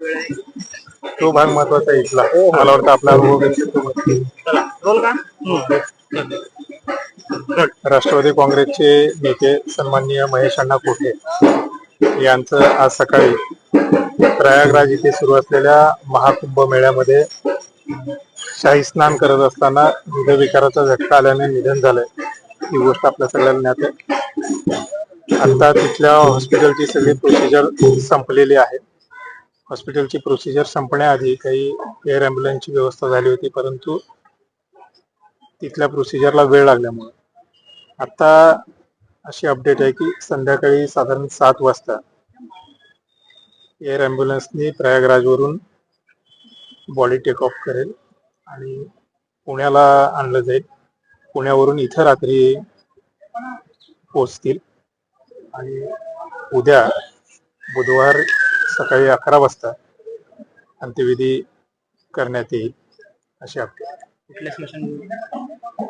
तो भाग महत्त्वाचा आहे इथला. मला वाटतं आपला अनुभव राष्ट्रवादी काँग्रेसचे नेते सन्माननीय महेश अण्णा कोठे? यांचं आज सकाळी प्रयागराज इथे सुरू असलेल्या महाकुंभ मेळ्यामध्ये शाही स्नान करत असताना हृदयविकाराचा झटका आल्याने निधन झालंय. ही गोष्ट आपल्या सगळ्यांना ज्ञात आहे. आता तिथल्या हॉस्पिटलची सगळी प्रोसिजर संपलेली आहे. हॉस्पिटलची प्रोसिजर संपण्याआधी काही एअर ॲम्ब्युलन्सची व्यवस्था झाली होती परंतु तिथल्या प्रोसिजरला वेळ लागल्यामुळे. आता अशी अपडेट आहे की संध्याकाळी साधारण सात वाजता एअर अँब्युलन्सनी प्रयागराजवरून बॉडी टेक ऑफ करेल आणि पुण्याला आणलं जाईल. पुण्यावरून इथं रात्री पोचतील आणि उद्या बुधवार सकाळी अकरा वाजता अंत्यविधी करण्यात येईल अशी अपडेट कुठल्या स्मशान